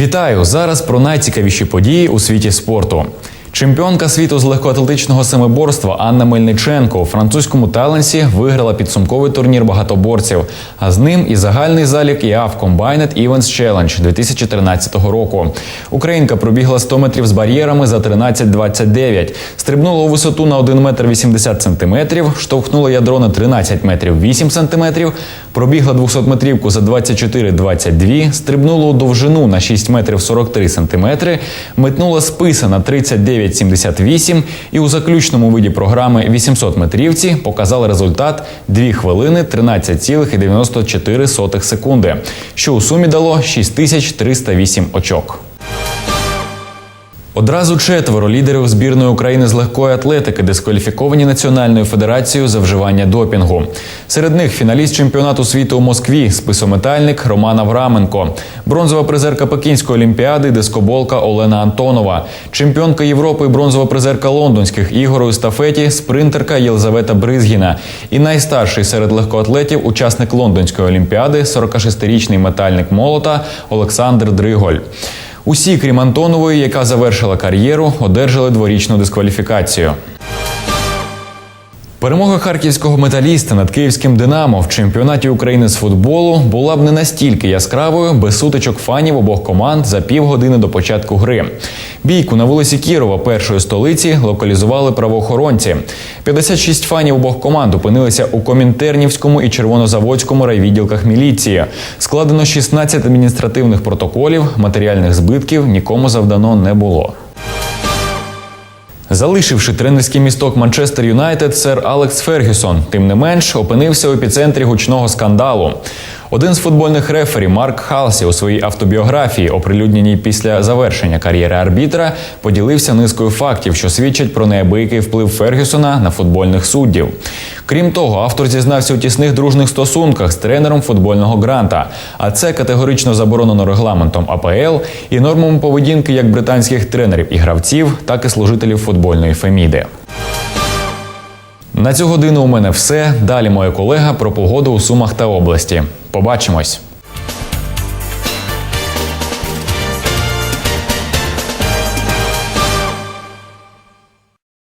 Вітаю! Зараз про найцікавіші події у світі спорту. Чемпіонка світу з легкоатлетичного семиборства Анна Мельниченко у французькому Таленсі виграла підсумковий турнір багатоборців, а з ним і загальний залік ІАФ Combined Events Challenge 2013 року. Українка пробігла 100 метрів з бар'єрами за 13.29, стрибнула у висоту на 1 метр 80 сантиметрів, штовхнула ядро на 13 метрів 8 сантиметрів, пробігла 200-метрівку за 24.22, стрибнула у довжину на 6 метрів 43 сантиметри, метнула списа на 39.78 і у заключному виді програми 800 метрівці показала результат 2 хвилини 13,94 секунди, що у сумі дало 6308 очок. Одразу четверо лідерів збірної України з легкої атлетики дискваліфіковані Національною федерацією за вживання допінгу. Серед них фіналіст чемпіонату світу у Москві, списометальник Роман Авраменко, бронзова призерка Пекінської олімпіади, дискоболка Олена Антонова, чемпіонка Європи, бронзова призерка лондонських ігор у естафеті, спринтерка Єлизавета Бризгіна. І найстарший серед легкоатлетів, учасник лондонської олімпіади, 46-річний метальник молота Олександр Дриголь. Усі, крім Антонової, яка завершила кар'єру, одержали дворічну дискваліфікацію. Перемога харківського металіста над київським Динамо в чемпіонаті України з футболу була б не настільки яскравою без сутичок фанів обох команд за півгодини до початку гри. Бійку на вулиці Кірова першої столиці локалізували правоохоронці. 56 фанів обох команд опинилися у Комінтернівському і Червонозаводському райвідділках міліції. Складено 16 адміністративних протоколів, матеріальних збитків нікому завдано не було. Залишивши тренерський місток Манчестер Юнайтед, сер Алекс Фергюсон, тим не менш, опинився у епіцентрі гучного скандалу. Один з футбольних рефері Марк Халсі у своїй автобіографії, оприлюдненій після завершення кар'єри арбітра, поділився низкою фактів, що свідчать про неабиякий вплив Фергюсона на футбольних суддів. Крім того, автор зізнався у тісних дружних стосунках з тренером футбольного гранта. А це категорично заборонено регламентом АПЛ і нормами поведінки як британських тренерів і гравців, так і служителів футбольної феміди. На цю годину у мене все. Далі моя колега про погоду у Сумах та області. Побачимось.